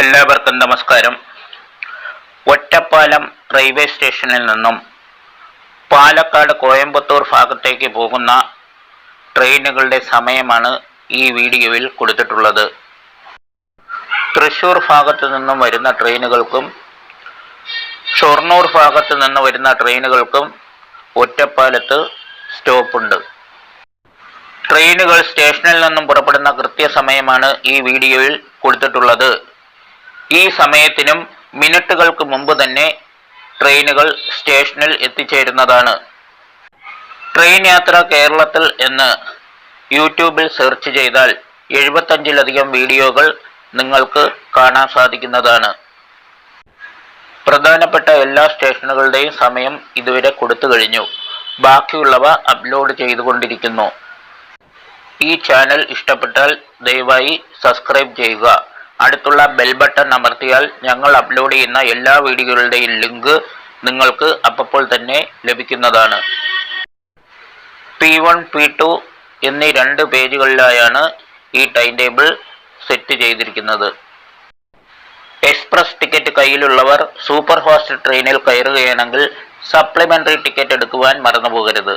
എല്ലാവർക്കും നമസ്കാരം. ഒറ്റപ്പാലം റെയിൽവേ സ്റ്റേഷനിൽ നിന്നും പാലക്കാട് കോയമ്പത്തൂർ ഭാഗത്തേക്ക് പോകുന്ന ട്രെയിനുകളുടെ സമയമാണ് ഈ വീഡിയോയിൽ കൊടുത്തിട്ടുള്ളത്. തൃശൂർ ഭാഗത്തു നിന്നും വരുന്ന ട്രെയിനുകൾക്കും ഷൊർണൂർ ഭാഗത്തു നിന്ന് വരുന്ന ട്രെയിനുകൾക്കും ഒറ്റപ്പാലത്ത് സ്റ്റോപ്പുണ്ട്. ട്രെയിനുകൾ സ്റ്റേഷനിൽ നിന്നും പുറപ്പെടുന്ന കൃത്യസമയമാണ് ഈ വീഡിയോയിൽ കൊടുത്തിട്ടുള്ളത്. ഈ സമയത്തിനും മിനിറ്റുകൾക്ക് മുമ്പ് തന്നെ ട്രെയിനുകൾ സ്റ്റേഷനിൽ എത്തിച്ചേരുന്നതാണ്. ട്രെയിൻ യാത്ര കേരളത്തിൽ എന്ന് യൂട്യൂബിൽ സെർച്ച് ചെയ്താൽ എഴുപത്തഞ്ചിലധികം വീഡിയോകൾ നിങ്ങൾക്ക് കാണാൻ സാധിക്കുന്നതാണ്. പ്രധാനപ്പെട്ട എല്ലാ സ്റ്റേഷനുകളുടെയും സമയം ഇതുവരെ കൊടുത്തു കഴിഞ്ഞു. ബാക്കിയുള്ളവ അപ്ലോഡ് ചെയ്തുകൊണ്ടിരിക്കുന്നു. ഈ ചാനൽ ഇഷ്ടപ്പെട്ടാൽ ദയവായി സബ്സ്ക്രൈബ് ചെയ്യുക. അടുത്തുള്ള ബെൽ ബട്ടൺ അമർത്തിയാൽ ഞങ്ങൾ അപ്ലോഡ് ചെയ്യുന്ന എല്ലാ വീഡിയോകളുടെയും ലിങ്ക് നിങ്ങൾക്ക് അപ്പോൾ തന്നെ ലഭിക്കുന്നതാണ്. പി വൺ പി ടു എന്നീ രണ്ട് പേജുകളിലായാണ് ഈ ടൈം ടേബിൾ സെറ്റ് ചെയ്തിരിക്കുന്നത്. എക്സ്പ്രസ് ടിക്കറ്റ് കയ്യിലുള്ളവർ സൂപ്പർ ഫാസ്റ്റ് ട്രെയിനിൽ കയറുകയാണെങ്കിൽ സപ്ലിമെന്ററി ടിക്കറ്റ് എടുക്കുവാൻ മറന്നു പോകരുത്